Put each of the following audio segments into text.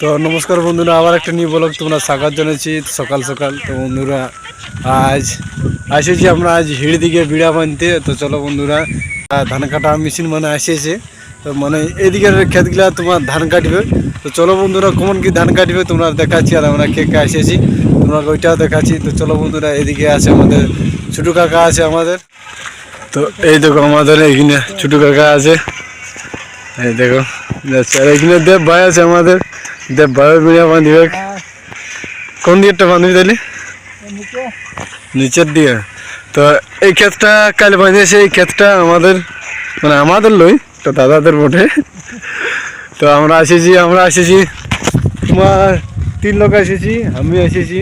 তো নমস্কার বন্ধুরা, আবার একটা নিউ ব্লগ তোমরা স্বাগত জানাচ্ছি। সকাল সকাল, তো বন্ধুরা, আজ আসেছি আমরা আজ হিড় দিকে বিড়া বানতে। তো চলো বন্ধুরা ধান কাটা মেশিন মানে আসেছে। তো মানে এদিকের ক্ষেতগুলা তোমার ধান কাটবে। তো চলো বন্ধুরা, কমন কি ধান কাটবে তোমরা দেখাচ্ছি আর আমরা কে কে এসেছি তোমরা ওইটাও দেখাচ্ছি। তো চলো বন্ধুরা, এদিকে আছে আমাদের ছোটু কাকা আছে আমাদের। তো এই দেখো আমাদের এখানে ছোটু কাকা আছে। এই দেখো, যাচ্ছে। আর এখানে দেব ভাই আছে আমাদের। দেব ভাই বিড়া বাঁধবে কোন দিকটা বাঁধবি তাহলে নিচের দিকে। তো এই ক্ষেতটা কাল বাঁধিয়েছে এই ক্ষেতটা আমাদের মানে আমাদের লই তো দাদাদের বটে। তো আমরা এসেছি আমরা এসেছি তোমার তিন লোক এসেছি আমি এসেছি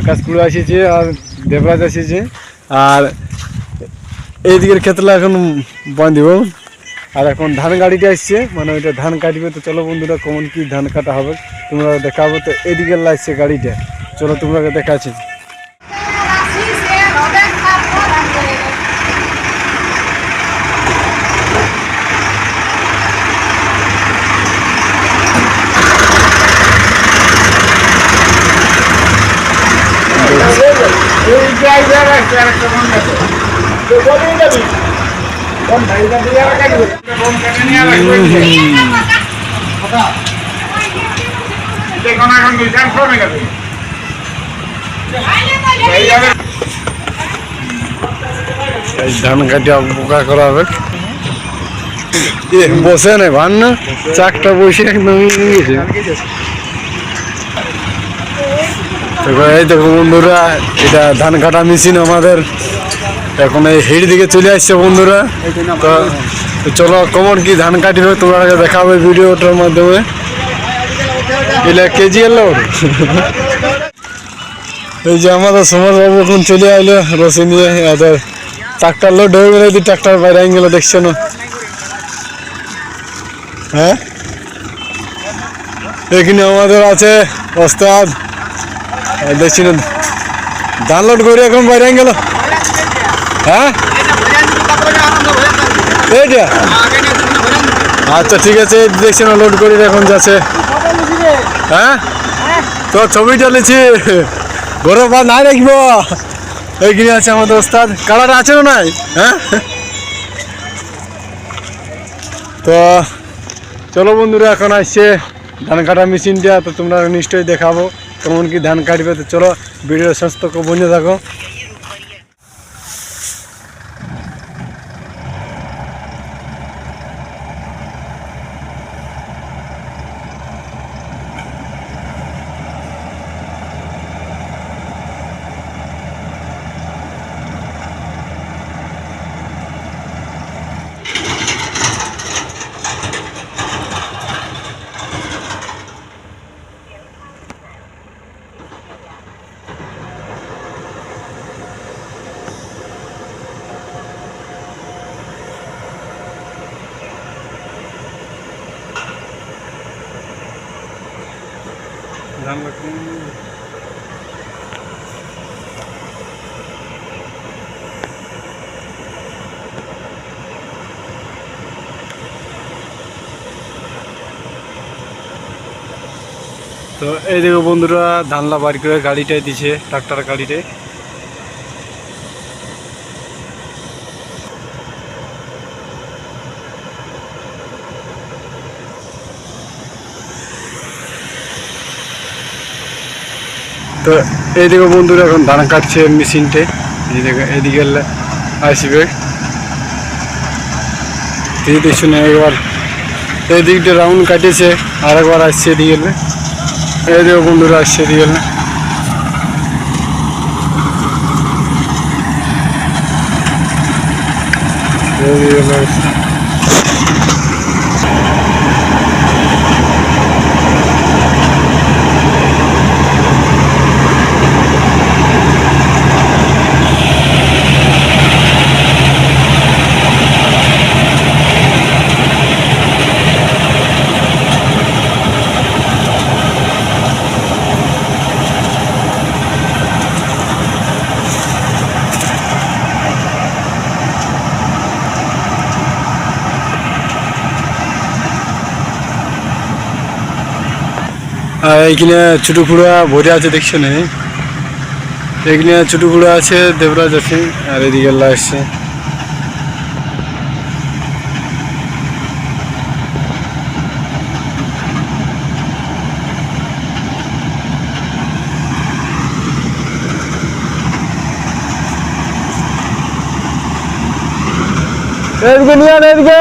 আকাশ কুড়ো এসেছি আর দেবরাজ এসেছে আর এই দিকের ক্ষেতটা এখন বাঁধিব। আর এখন ধান গাড়িটা এসছে মানে ওইটা ধান কাটবে তো চলো বন্ধুরা, কেমন কি ধান কাটা হবে, তোমরা দেখাবো তো এদিকে লাগছে গাড়িটা। চলো তোমরা দেখাচ্ছি। এই ধান কাটিয়া বোকা করা হবে। বসে না ভান না, চাকটা বসে একদম গেছে। এই দেখো বন্ধুরা, এটা ধান কাটা মেশিন আমাদের। এখন এই হিড় দিকে চলে আসছে বন্ধুরা। তো চলো, কমন কি ধান কাটবে তোমরা দেখাবে ভিডিওটার মাধ্যমে। এটা কেজি এলো এই যে আমাদের সমরবাবু এখন চলে আইলো রসি নিয়ে, এদের ট্রাক্টার লোড হয়ে গেলে যদি ট্রাক্টার বাইরে গেল দেখছ না। হ্যাঁ? এখানে আমাদের আছে ওস্তাদ দেখছি না ধান লোড করে এখন বাইরে গেল। হ্যাঁ? আচ্ছা ঠিক আছে দেখছি না লোড করে এখন যাচ্ছে। হ্যাঁ? তো ছবিটা লিছি ঘরে বা নাই রাখব এইখানে আছে আমাদের ওস্তাদ। কালার আছে না নাই? হ্যাঁ? তো চলো বন্ধুরা, এখন আসছে ধান কাটা মেশিনটা, তো তোমরা নিশ্চয়ই দেখাবো। কেমন কি ধান কাটবে, তো চলো ভিডিও সমস্ত বন্ধে থাকো। ধান তো এই দেখো বন্ধুরা ধানলা বাড়ি করে গাড়িটাই দিছে ট্রাক্টর গাড়িটাই। তো এই দেখো বন্ধুরা এখন ধান কাটছে মেশিনটে এই দেখো এদিকে আসবে এই দেখছ না, একবার এই দিকটা রাউন্ড কাটিয়েছে আর একবার আসছে এদিকে লে। এই দেখো বন্ধুরা আসছে এদিকে। এইখানে ছোটো কুড়া ভরে আছে দেখছেন। এখানে ছোটো কুড়া আছে, দেবরাজ আছে, আর এদিকে আসছে এদিকে নিয়ে এদিকে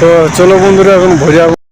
তো চলো বন্ধুরা এখন ভরে